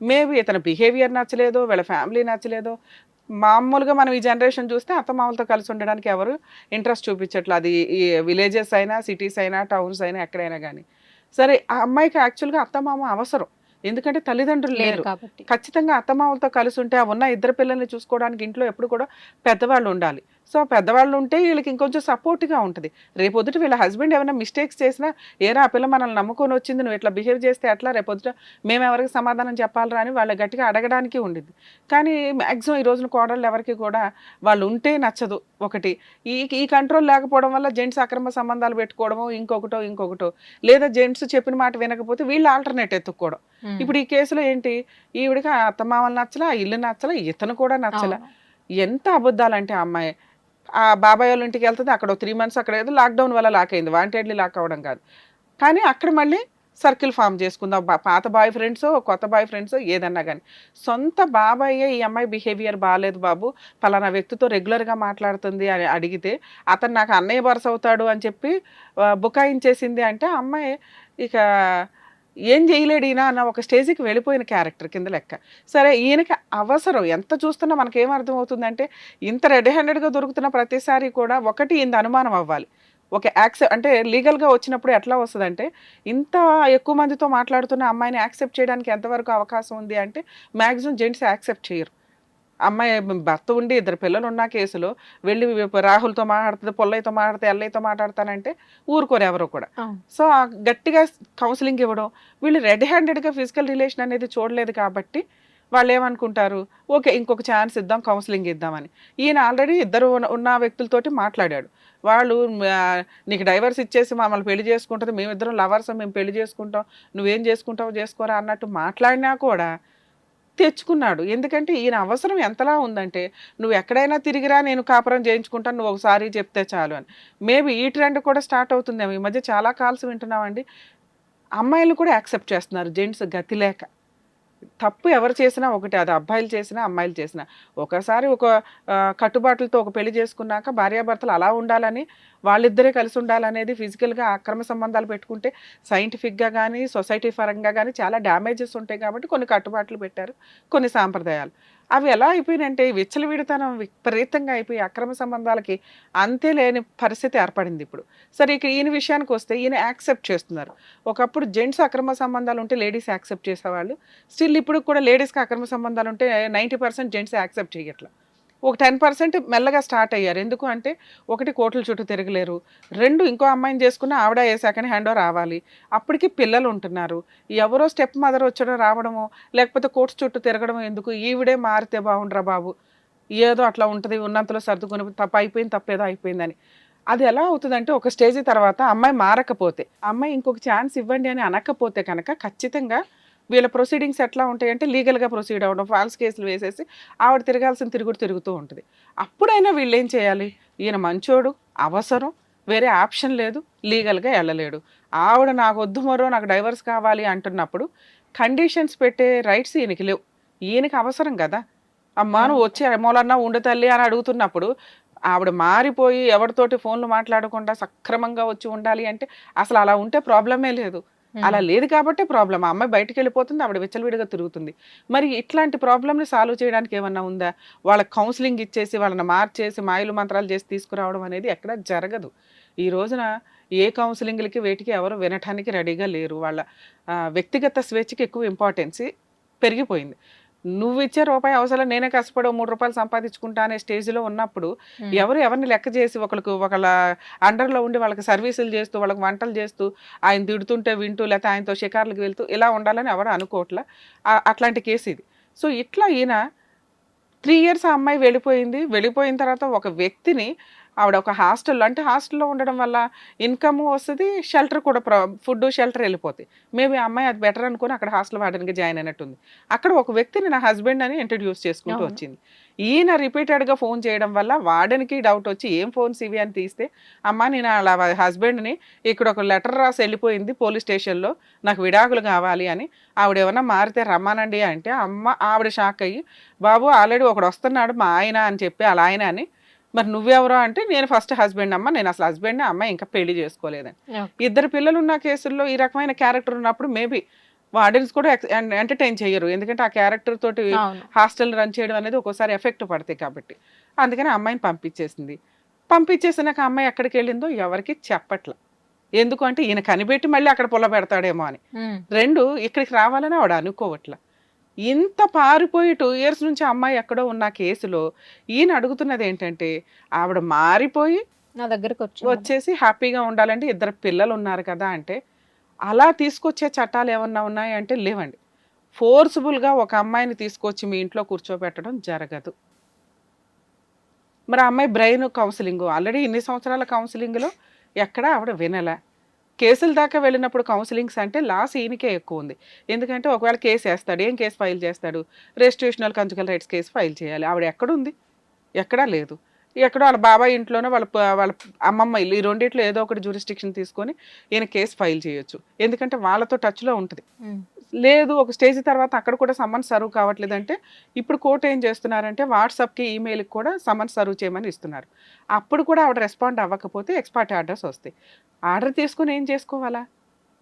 Maybe ఇతని behaviour నచ్చలేదో వీళ్ళ family నచ్చలేదో మామూలుగా మనం ఈ జనరేషన్ చూస్తే అత్తమామలతో కలిసి ఉండడానికి ఎవరు ఇంట్రెస్ట్ చూపించట్లేదు అది ఈ విలేజెస్ అయినా సిటీస్ అయినా టౌన్స్ అయినా ఎక్కడైనా కానీ సరే ఆ అమ్మాయికి యాక్చువల్గా అత్తమామ అవసరం. ఎందుకంటే తల్లిదండ్రులు లేరు ఖచ్చితంగా అత్తమామలతో కలిసి ఉంటే ఆ ఉన్న ఇద్దరు పిల్లల్ని చూసుకోవడానికి ఇంట్లో ఎప్పుడు కూడా పెద్దవాళ్ళు ఉండాలి. సో పెద్దవాళ్ళు ఉంటే వీళ్ళకి ఇంకొంచెం సపోర్ట్గా ఉంటుంది. రేపొద్దుట వీళ్ళ హస్బెండ్ ఏమైనా మిస్టేక్స్ చేసినా ఏరా ఆ పిల్ల మనల్ని నమ్ముకొని వచ్చింది నువ్వు ఇట్లా బిహేవ్ చేస్తే ఎట్లా? రేపొద్దుట మేము ఎవరికి సమాధానం చెప్పాలరా? అని వాళ్ళ గట్టిగా అడగడానికి ఉండింది కానీ మ్యాక్సిమం ఈ రోజున కోడళ్ళు ఎవరికి కూడా వాళ్ళు ఉంటే నచ్చదు ఒకటి. ఈ ఈ కంట్రోల్ లేకపోవడం వల్ల జెంట్స్ అక్రమ సంబంధాలు పెట్టుకోవడమో ఇంకొకటో ఇంకొకటో లేదా జెంట్స్ చెప్పిన మాట వినకపోతే వీళ్ళు ఆల్టర్నేట్ ఎత్తుక్కోవడం. ఇప్పుడు ఈ కేసులో ఏంటి? ఈవిడికి అత్తమామలు నచ్చలా ఆ ఇల్లు నచ్చలా ఇతను కూడా నచ్చలా. ఎంత అబద్ధాలంటే ఆ అమ్మాయి. ఆ బాబాయ్ వాళ్ళ ఇంటికి వెళ్తుంది. అక్కడ త్రీ మంత్స్ అక్కడ ఏదో లాక్డౌన్ వల్ల లాక్ అయింది. వాంటెడ్లీ లాక్ అవ్వడం కాదు. కానీ అక్కడ మళ్ళీ సర్కిల్ ఫామ్ చేసుకుందాం. పాత బాయ్ ఫ్రెండ్స్ కొత్త బాయ్ ఫ్రెండ్స్ ఏదన్నా కానీ సొంత బాబాయ్ ఈ అమ్మాయి బిహేవియర్ బాగాలేదు బాబు. పలానా వ్యక్తితో రెగ్యులర్గా మాట్లాడుతుంది అని అడిగితే అతను నాకు అన్నయ్య వరుస అవుతాడు అని చెప్పి బుకాయించేసింది అంటే అమ్మాయి ఇక ఏం చేయలేడు ఈయన అన్న ఒక స్టేజ్కి వెళ్ళిపోయిన క్యారెక్టర్ కింద లెక్క. సరే ఈయనకి అవసరం ఎంత చూస్తున్నా మనకేం అర్థమవుతుందంటే ఇంత రెడీ హ్యాండెడ్గా దొరుకుతున్న ప్రతిసారి కూడా ఒకటి ఇంత అనుమానం అవ్వాలి. ఒక యాక్సెప్ట్ అంటే లీగల్గా వచ్చినప్పుడు ఎట్లా వస్తుందంటే ఇంత ఎక్కువ మందితో మాట్లాడుతున్న అమ్మాయిని యాక్సెప్ట్ చేయడానికి ఎంతవరకు అవకాశం ఉంది అంటే మ్యాక్సిమం జెంట్స్ యాక్సెప్ట్ చేయరు. అమ్మాయి భర్త ఉండి ఇద్దరు పిల్లలు ఉన్న కేసులో వెళ్ళి రాహుల్తో మాట్లాడుతుంది పొల్లయ్యతో మాట్లాడితే ఎల్లయ్యతో మాట్లాడతానంటే ఊరుకోరు ఎవరు కూడా. సో ఆ గట్టిగా కౌన్సిలింగ్ ఇవ్వడం వీళ్ళు రెడ్ హ్యాండెడ్గా ఫిజికల్ రిలేషన్ అనేది చూడలేదు కాబట్టి వాళ్ళు ఏమనుకుంటారు? ఓకే ఇంకొక ఛాన్స్ ఇద్దాం కౌన్సిలింగ్ ఇద్దామని. ఈయన ఆల్రెడీ ఇద్దరు ఉన్న- వ్యక్తులతోటి మాట్లాడాడు. వాళ్ళు నీకు డైవర్స్ ఇచ్చేసి మమ్మల్ని పెళ్ళి చేసుకుంటుంది మేమిద్దరం లవర్స్ మేము పెళ్ళి చేసుకుంటాం నువ్వేం చేసుకుంటావు చేసుకోరా అన్నట్టు మాట్లాడినా కూడా తెచ్చుకున్నాడు. ఎందుకంటే ఈయన అవసరం ఎంతలా ఉందంటే నువ్వు ఎక్కడైనా తిరిగిరా నేను కాపురం చేయించుకుంటాను నువ్వు ఒకసారి చెప్తే చాలు అని. మేబీ ఈ ట్రెండ్ కూడా స్టార్ట్ అవుతుందేమో. ఈ మధ్య చాలా కాల్స్ వింటున్నామండి. అమ్మాయిలు కూడా యాక్సెప్ట్ చేస్తున్నారు జెంట్స్ గతి లేక. తప్పు ఎవరు చేసినా ఒకటి అది అబ్బాయిలు చేసినా అమ్మాయిలు చేసినా. ఒకసారి ఒక కట్టుబాట్లతో ఒక పెళ్ళి చేసుకున్నాక భార్యాభర్తలు అలా ఉండాలని వాళ్ళిద్దరే కలిసి ఉండాలనేది ఫిజికల్గా అక్రమ సంబంధాలు పెట్టుకుంటే సైంటిఫిక్గా కానీ సొసైటీ పరంగా కానీ చాలా డ్యామేజెస్ ఉంటాయి కాబట్టి కొన్ని కట్టుబాట్లు పెట్టారు కొన్ని సాంప్రదాయాలు. అవి ఎలా అయిపోయినంటే విచ్చలవిడితనం విపరీతంగా అయిపోయి అక్రమ సంబంధాలకి అంతే లేని పరిస్థితి ఏర్పడింది ఇప్పుడు. సరే ఇక ఈయన విషయానికి వస్తే ఈయన యాక్సెప్ట్ చేస్తున్నారు. ఒకప్పుడు జెంట్స్ అక్రమ సంబంధాలు ఉంటే లేడీస్ యాక్సెప్ట్ చేసేవాళ్ళు. స్టిల్ ఇప్పుడు కూడా లేడీస్కి అక్రమ సంబంధాలు ఉంటే నైంటీ పర్సెంట్ జెంట్స్ యాక్సెప్ట్ చేయట్లా. ఒక టెన్ పర్సెంట్ మెల్లగా స్టార్ట్ అయ్యారు. ఎందుకు అంటే ఒకటి కోట్ల చుట్టూ తిరగలేరు. రెండు ఇంకో అమ్మాయిని చేసుకున్న ఆవిడ వేసాకని హ్యాండ్ ఓవర్ రావాలి. అప్పటికి పిల్లలు ఉంటున్నారు. ఎవరో స్టెప్ మదర్ వచ్చడం రావడమో లేకపోతే కోట్స్ చుట్టూ తిరగడం ఎందుకు? ఈవిడే మారితే బాగుండ్రా బాబు. ఏదో అట్లా ఉంటుంది ఉన్నంతలో సర్దుకుని తప్ప అయిపోయింది తప్పేదో అయిపోయిందని. అది ఎలా అవుతుందంటే ఒక స్టేజ్ తర్వాత అమ్మాయి మారకపోతే అమ్మాయి ఇంకొక ఛాన్స్ ఇవ్వండి అని అనకపోతే కనుక ఖచ్చితంగా వీళ్ళ ప్రొసీడింగ్స్ ఎట్లా ఉంటాయంటే లీగల్గా ప్రొసీడ్ అవ్వడం ఫాల్స్ కేసులు వేసేసి ఆవిడ తిరగాల్సిన తిరుగుడు తిరుగుతూ ఉంటుంది. అప్పుడైనా వీళ్ళు ఏం చేయాలి? ఈయన మంచోడు అవసరం వేరే ఆప్షన్ లేదు లీగల్గా వెళ్ళలేడు ఆవిడ నాకు వద్దు మరో నాకు డైవర్స్ కావాలి అంటున్నప్పుడు కండిషన్స్ పెట్టే రైట్స్ ఈయనకి లేవు. ఈయనకి అవసరం కదా. అమ్మా నువ్వు వచ్చి మూలన్నా ఉండు తల్లి అని అడుగుతున్నప్పుడు ఆవిడ మారిపోయి ఎవరితోటి ఫోన్లు మాట్లాడకుండా సక్రమంగా వచ్చి ఉండాలి అంటే అసలు అలా ఉంటే ప్రాబ్లమే లేదు. అలా లేదు కాబట్టి ప్రాబ్లం ఆ అమ్మాయి బయటికి వెళ్ళిపోతుంది ఆవిడ విచ్చలవిడిగా తిరుగుతుంది. మరి ఇట్లాంటి ప్రాబ్లమ్ని సాల్వ్ చేయడానికి ఏమన్నా ఉందా? వాళ్ళకి కౌన్సిలింగ్ ఇచ్చేసి వాళ్ళని మార్చేసి మాయలు మంత్రాలు చేసి తీసుకురావడం అనేది ఎక్కడ జరగదు. ఈ రోజున ఏ కౌన్సిలింగ్లకి వేటికి ఎవరు వినటానికి రెడీగా లేరు. వాళ్ళ వ్యక్తిగత స్వేచ్ఛకి ఎక్కువ ఇంపార్టెన్స్ పెరిగిపోయింది. నువ్వు ఇచ్చే రూపాయి అవసరం నేనే కష్టపడి మూడు రూపాయలు సంపాదించుకుంటా అనే స్టేజ్లో ఉన్నప్పుడు. ఎవరు ఎవరిని లెక్క చేసి ఒకరికి ఒకళ్ళ అండర్లో ఉండి వాళ్ళకి సర్వీసులు చేస్తూ వాళ్ళకి వంటలు చేస్తూ ఆయన తిడుతుంటే వింటూ లేకపోతే ఆయనతో షికార్లకు వెళ్తూ ఇలా ఉండాలని ఎవరు అనుకోవట్లా. అట్లాంటి కేసు ఇది. సో ఇట్లా ఈయన త్రీ ఇయర్స్ ఆ అమ్మాయి వెళ్ళిపోయింది. వెళ్ళిపోయిన తర్వాత ఒక వ్యక్తిని ఆవిడ ఒక హాస్టల్లో అంటే హాస్టల్లో ఉండడం వల్ల ఇన్కమ్ వస్తుంది షెల్టర్ కూడా ఫుడ్ షెల్టర్ వెళ్ళిపోతాయి మేబీ అమ్మాయి అది బెటర్ అనుకుని అక్కడ హాస్టల్ వాడడానికి జాయిన్ అయినట్టుంది. అక్కడ ఒక వ్యక్తిని నా హస్బెండ్ అని ఇంట్రడ్యూస్ చేసుకుంటూ. వచ్చింది. ఈయన రిపీటెడ్గా ఫోన్ చేయడం వల్ల వార్డెన్కి డౌట్ వచ్చి ఏం ఫోన్స్ ఇవి అని తీస్తే అమ్మ నేను అలా హస్బెండ్ని ఇక్కడ ఒక లెటర్ రాసి వెళ్ళిపోయింది పోలీస్ స్టేషన్లో నాకు విడాకులు కావాలి అని. ఆవిడ ఏమన్నా మారితే రమ్మానండి అంటే అమ్మ ఆవిడ షాక్ అయ్యి బాబు ఆల్రెడీ ఒకడు వస్తున్నాడు మా ఆయన అని చెప్పి అలా ఆయన అని మరి నువ్వెవరో అంటే నేను ఫస్ట్ హస్బెండ్ అమ్మ నేను అసలు హస్బెండ్ అమ్మ ఇంకా పెళ్ళి చేసుకోలేదని. ఇద్దరు పిల్లలు ఉన్న కేసుల్లో ఈ రకమైన క్యారెక్టర్ ఉన్నప్పుడు మేబీ వార్డెన్స్ కూడా ఎంటర్టైన్ చేయరు. ఎందుకంటే ఆ క్యారెక్టర్ తోటి హాస్టల్ రన్ చేయడం అనేది ఒక్కోసారి ఎఫెక్ట్ పడతాయి కాబట్టి. అందుకని అమ్మాయిని పంపించేసింది. పంపించేసినాక అమ్మాయి ఎక్కడికి వెళ్ళిందో ఎవరికి చెప్పట్ల. ఎందుకు అంటే ఈయన కనిపెట్టి మళ్ళీ అక్కడ పొల పెడతాడేమో అని. ఉమ్. రెండు ఇక్కడికి రావాలని ఆవిడ అనుకోవట్ల. ఇంత పారిపోయి టూ ఇయర్స్ నుంచి అమ్మాయి ఎక్కడో ఉన్న కేసులో ఈయన అడుగుతున్నది ఏంటంటే ఆవిడ మారిపోయి నా దగ్గరకు వచ్చి వచ్చేసి హ్యాపీగా ఉండాలంటే ఇద్దరు పిల్లలు ఉన్నారు కదా అంటే అలా తీసుకొచ్చే చట్టాలు ఏమన్నా ఉన్నాయంటే లేవండి. ఫోర్స్ఫుల్గా ఒక అమ్మాయిని తీసుకొచ్చి మీ ఇంట్లో కూర్చోబెట్టడం జరగదు. మరి అమ్మాయి బ్రెయిన్ కౌన్సిలింగ్. ఆల్రెడీ ఇన్ని సంవత్సరాల కౌన్సిలింగ్లో ఎక్కడ ఆవిడ వినలే. కేసుల దాకా వెళ్ళినప్పుడు కౌన్సిలింగ్స్ అంటే లాస్ ఈయనకే ఎక్కువ ఉంది ఎందుకంటే ఒకవేళ కేసు వేస్తాడు ఏం కేసు ఫైల్ చేస్తాడు? Restitutional conjugal rights case file చేయాలి. ఆవిడ ఎక్కడుంది? ఎక్కడా లేదు. ఎక్కడో వాళ్ళ బాబాయ్ ఇంట్లోనే వాళ్ళ వాళ్ళ అమ్మమ్మ ఇల్లు ఈ రెండిట్లో ఏదో ఒకటి జ్యూరిస్టిక్షన్ తీసుకొని ఈయన కేసు ఫైల్ చేయొచ్చు. ఎందుకంటే వాళ్ళతో టచ్లో ఉంటుంది. లేదు ఒక స్టేజ్ తర్వాత అక్కడ కూడా సమ్మన్ సర్వ్ కావట్లేదంటే ఇప్పుడు కోర్టు ఏం చేస్తున్నారంటే వాట్సాప్కి ఈమెయిల్కి కూడా సమ్మన్ సర్వ్ చేయమని ఇస్తున్నారు. అప్పుడు కూడా ఆవిడ రెస్పాండ్ అవ్వకపోతే ఎక్స్పర్ట్ ఆర్డర్స్ వస్తాయి. ఆర్డర్ తీసుకుని ఏం చేసుకోవాలా?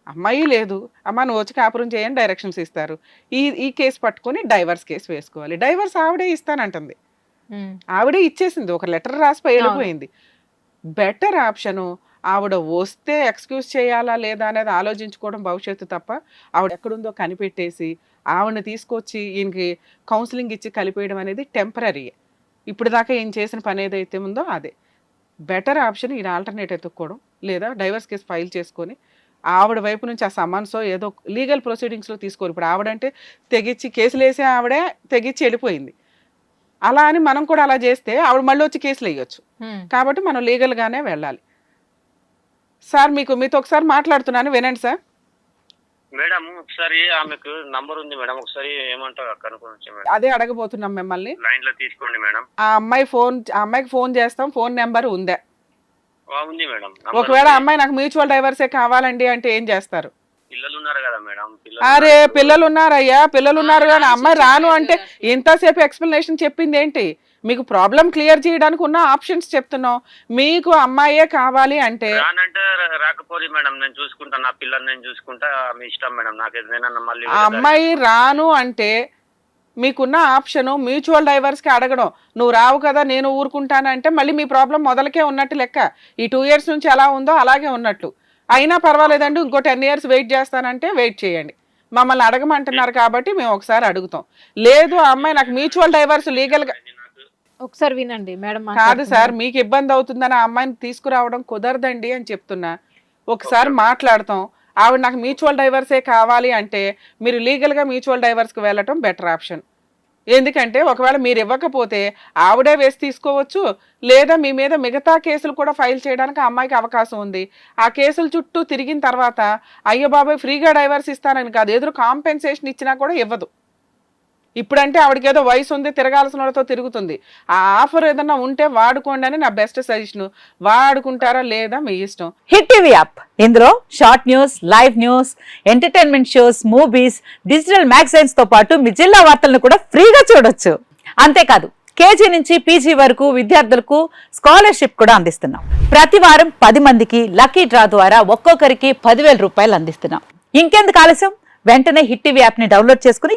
అమ్మాయి లేదు. అమ్మ నువ్వు వచ్చి కాపురం చేయని డైరెక్షన్స్ ఇస్తారు. ఈ ఈ కేసు పట్టుకొని డైవర్స్ కేసు వేసుకోవాలి. డైవర్స్ ఆవిడే ఇస్తానంటుంది. ఆవిడే ఇచ్చేసింది. ఒక లెటర్ రాసి వెళ్ళిపోయింది బెటర్ ఆప్షను ఆవిడ వస్తే ఎక్స్క్యూజ్ చేయాలా లేదా అనేది ఆలోచించుకోవడం భవిష్యత్తు తప్ప ఆవిడ ఎక్కడుందో కనిపెట్టేసి ఆవిడని తీసుకొచ్చి ఈయనకి కౌన్సిలింగ్ ఇచ్చి కలిపేయడం అనేది టెంపరీ. ఇప్పుడు దాకా ఏం చేసిన పని ఏదైతే ఉందో అదే. బెటర్ ఆప్షన్ ఈయన ఆల్టర్నేట్ ఎత్తుక్కోవడం లేదా డైవర్స్ కేసు ఫైల్ చేసుకొని ఆవిడ వైపు నుంచి ఆ సమన్సో ఏదో లీగల్ ప్రొసీడింగ్స్లో తీసుకోరు. ఇప్పుడు ఆవిడంటే తెగించి కేసులు వేసే ఆవిడే తెగించి వెళ్ళిపోయింది. అలా అని మనం కూడా అలా చేస్తే ఆవిడ మళ్ళీ వచ్చి కేసులు వేయొచ్చు. కాబట్టి మనం లీగల్గానే వెళ్ళాలి. సార్ మీకు మీతో ఒకసారి మాట్లాడుతున్నాను వినండి సార్. మేడం ఒకసారి ఆమెకు నంబర్ ఉంది మేడం ఒకసారి ఏమంటారు కనుక్కోవచ్చు మేడం. అదే అడగబోతున్నాం మిమ్మల్ని. లైన్లో తీసుకోండి మేడం. ఆ అమ్మాయి ఫోన్ ఆ అమ్మాయికి ఫోన్ చేస్తాం ఫోన్ నెంబర్ ఉందా. ఆ, ఉంది మేడం నంబర్ ఒకవేళ ఉంది. అమ్మాయి నాకు మ్యూచువల్ డైవర్సే కావాలండి అంటే ఏం చేస్తారు? పిల్లలు ఉన్నారు కదా మేడం పిల్లలు అరే. పిల్లలు ఉన్నారయ్యా పిల్లలు ఉన్నారు కానీ అమ్మాయి రాను అంటే ఇంతసేపు ఎక్స్ప్లెనేషన్ చెప్పింది ఏంటి మీకు ప్రాబ్లం క్లియర్ చేయడానికి ఉన్న ఆప్షన్స్ చెప్తున్నాం మీకు అమ్మాయే కావాలి అంటే రానంటే మేడం నేను చూసుకుంటా నా పిల్లల్ని నేను చూసుకుంటా మీ ఇష్టం మేడం నాకు ఏదైనా మళ్ళీ ఆ అమ్మాయి రాను అంటే మీకున్న ఆప్షన్ మ్యూచువల్ డైవర్స్కి అడగడం. నువ్వు రావు కదా నేను ఊరుకుంటానంటే మళ్ళీ మీ ప్రాబ్లం మొదలకే ఉన్నట్టు లెక్క. ఈ టూ ఇయర్స్ నుంచి ఎలా ఉందో అలాగే ఉన్నట్లు. అయినా పర్వాలేదండి ఇంకో టెన్ ఇయర్స్ వెయిట్ చేస్తానంటే వెయిట్ చేయండి. మమ్మల్ని అడగమంటున్నారు కాబట్టి మేము ఒకసారి అడుగుతాం. లేదు ఆ అమ్మాయి నాకు మ్యూచువల్ డైవర్స్ లీగల్గా ఒకసారి వినండి మేడం కాదు. సార్ మీకు ఇబ్బంది అవుతుందని ఆ అమ్మాయిని తీసుకురావడం కుదరదండి అని చెప్తున్నా. ఒకసారి మాట్లాడతాం. ఆవిడ నాకు మ్యూచువల్ డైవర్సే కావాలి అంటే మీరు లీగల్గా మ్యూచువల్ డైవర్స్కి వెళ్ళటం బెటర్ ఆప్షన్. ఎందుకంటే ఒకవేళ మీరు ఇవ్వకపోతే ఆవిడే వేసి తీసుకోవచ్చు లేదా మీ మీద మిగతా కేసులు కూడా ఫైల్ చేయడానికి ఆ అమ్మాయికి అవకాశం ఉంది. ఆ కేసుల చుట్టూ తిరిగిన తర్వాత అయ్యో బాబాయ్ ఫ్రీగా డైవర్స్ ఇస్తానని కాదు ఎదురు కాంపెన్సేషన్ ఇచ్చినా కూడా ఇవ్వదు. ఇప్పుడంటే ఆవిడకి ఏదో వయసు ఉంది తిరగాల్సిన వాళ్ళతో తిరుగుతుంది. ఆ ఆఫర్ ఏదన్నా ఉంటే వాడుకోండి అని నా బెస్ట్ సజెషన్. వాడుకుంటారా లేదా మీ ఇష్టం? Hit TV app. ఇందులో short news live news entertainment shows movies digital మ్యాగజైన్స్తో పాటు మీ జిల్లా వార్తలను కూడా ఫ్రీగా చూడొచ్చు. అంతేకాదు కేజీ నుంచి పీజీ వరకు విద్యార్థులకు స్కాలర్షిప్ కూడా అందిస్తున్నాం. ప్రతి వారం పది మందికి లక్కీ డ్రా ద్వారా ఒక్కొక్కరికి పదివేల రూపాయలు అందిస్తున్నాం. ఇంకెందుకు ఆలస్యం? వెంటనే హిట్ టీవీ యాప్ని డౌన్లోడ్ చేసుకుని